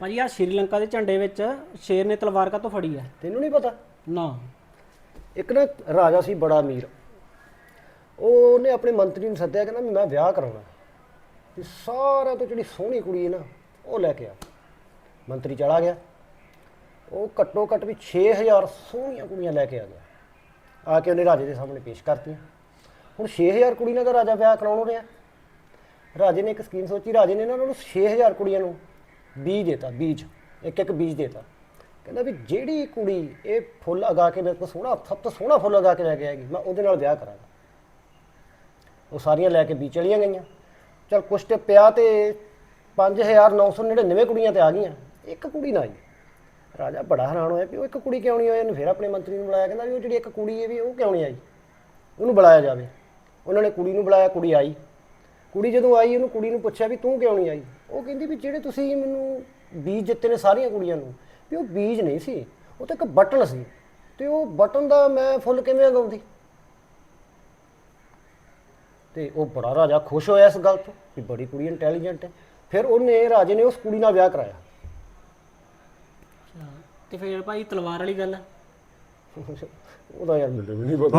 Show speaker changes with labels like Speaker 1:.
Speaker 1: ਭਾਜੀ ਆ ਸ਼੍ਰੀਲੰਕਾ ਦੇ ਝੰਡੇ ਵਿੱਚ ਸ਼ੇਰ ਨੇ ਤਲਵਾਰ ਕਾਹਤੋਂ ਫੜੀ ਹੈ
Speaker 2: ਤੈਨੂੰ ਨਹੀਂ ਪਤਾ?
Speaker 1: ਨਾ।
Speaker 2: ਇੱਕ ਨਾ ਰਾਜਾ ਸੀ ਬੜਾ ਅਮੀਰ। ਉਹਨੇ ਆਪਣੇ ਮੰਤਰੀ ਨੂੰ ਸੱਦਿਆ ਕਹਿੰਦਾ ਵੀ ਮੈਂ ਵਿਆਹ ਕਰਾਉਣਾ। ਤੇ ਸਾਰਿਆਂ ਤੋਂ ਜਿਹੜੀ ਸੋਹਣੀ ਕੁੜੀ ਹੈ ਨਾ ਉਹ ਲੈ ਕੇ ਆ। ਮੰਤਰੀ ਚਲਾ ਗਿਆ। ਉਹ ਘੱਟੋ ਘੱਟ ਵੀ 6000 ਸੋਹਣੀਆਂ ਕੁੜੀਆਂ ਲੈ ਕੇ ਆ ਗਿਆ। ਆ ਕੇ ਉਹਨੇ ਰਾਜੇ ਦੇ ਸਾਹਮਣੇ ਪੇਸ਼ ਕਰਤੀਆਂ। ਹੁਣ 6000 ਕੁੜੀ ਨਾਲ ਤਾਂ ਰਾਜਾ ਵਿਆਹ ਕਰਾਉਣ ਰਿਹਾ। ਰਾਜੇ ਨੇ ਇੱਕ ਸਕੀਮ ਸੋਚੀ ਰਾਜੇ ਨੇ ਨਾ ਉਹਨਾਂ ਨੂੰ 6000 ਕੁੜੀਆਂ ਨੂੰ ਬੀਜ ਦੇਤਾ, ਬੀਜ। ਇੱਕ ਇੱਕ ਬੀਜ ਦੇਤਾ। ਕਹਿੰਦਾ ਵੀ ਜਿਹੜੀ ਕੁੜੀ ਇਹ ਫੁੱਲ ਅਗਾ ਕੇ ਮੇਰੇ ਕੋਲ ਸੋਹਣਾ, ਸਭ ਤੋਂ ਸੋਹਣਾ ਫੁੱਲ ਅਗਾ ਕੇ ਲੈ ਕੇ ਆਏਗੀ, ਮੈਂ ਉਹਦੇ ਨਾਲ ਵਿਆਹ ਕਰਾਂਗਾ। ਉਹ ਸਾਰੀਆਂ ਲੈ ਕੇ ਵੀ ਚਲੀਆਂ ਗਈਆਂ। ਚਲ ਕੁਛ ਤੇ ਪਿਆ ਤੇ 5999 ਕੁੜੀਆਂ ਤੇ ਆ ਗਈਆਂ। ਇੱਕ ਕੁੜੀ ਨਾ ਆਈ। ਰਾਜਾ ਬੜਾ ਹੈਰਾਨ ਹੋਇਆ ਵੀ ਉਹ ਇੱਕ ਕੁੜੀ ਕਿਉਂ ਨਹੀਂ ਆਈ? ਉਹਨੇ ਫਿਰ ਆਪਣੇ ਮੰਤਰੀ ਨੂੰ ਬੁਲਾਇਆ। ਕਹਿੰਦਾ ਵੀ ਉਹ ਜਿਹੜੀ ਇੱਕ ਕੁੜੀ ਹੈ ਵੀ ਉਹ ਕਿਉਂ ਨਹੀਂ ਆਈ? ਉਹਨੂੰ ਬੁਲਾਇਆ ਜਾਵੇ। ਉਹਨਾਂ ਨੇ ਕੁੜੀ ਨੂੰ ਬੁਲਾਇਆ, ਕੁੜੀ ਆਈ। ਕੁੜੀ ਜਦੋਂ ਆਈ ਉਹਨੂੰ ਕੁੜੀ ਨੂੰ ਪੁੱਛਿਆ ਵੀ ਤੂੰ ਕਿਉਂ ਨਹੀਂ ਆਈ? ਉਹ ਕਹਿੰਦੀ ਵੀ ਜਿਹੜੇ ਤੁਸੀਂ ਮੈਨੂੰ ਬੀਜ ਦਿੱਤੇ ਨੇ ਸਾਰੀਆਂ ਕੁੜੀਆਂ ਨੂੰ ਵੀ ਉਹ ਬੀਜ ਨਹੀਂ ਸੀ ਉਹ ਤਾਂ ਇੱਕ ਬਟਨ ਸੀ ਤੇ ਉਹ ਬਟਨ ਦਾ ਮੈਂ ਫੁੱਲ ਕਿਵੇਂ ਉਗਾਉਂਦੀ? ਤੇ ਉਹ ਬੜਾ ਰਾਜਾ ਖੁਸ਼ ਹੋਇਆ ਇਸ ਗੱਲ ਤੋਂ ਵੀ ਬੜੀ ਕੁੜੀ ਇੰਟੈਲੀਜੈਂਟ ਹੈ। ਫਿਰ ਉਹਨੇ ਰਾਜੇ ਨੇ ਉਸ ਕੁੜੀ ਨਾਲ ਵਿਆਹ ਕਰਾਇਆ।
Speaker 1: ਤੇ ਫਿਰ ਭਾਈ ਤਲਵਾਰ ਵਾਲੀ ਗੱਲ
Speaker 2: ਉਹਦਾ ਯਾਰ ਮੈਨੂੰ ਵੀ ਨਹੀਂ ਪਤਾ।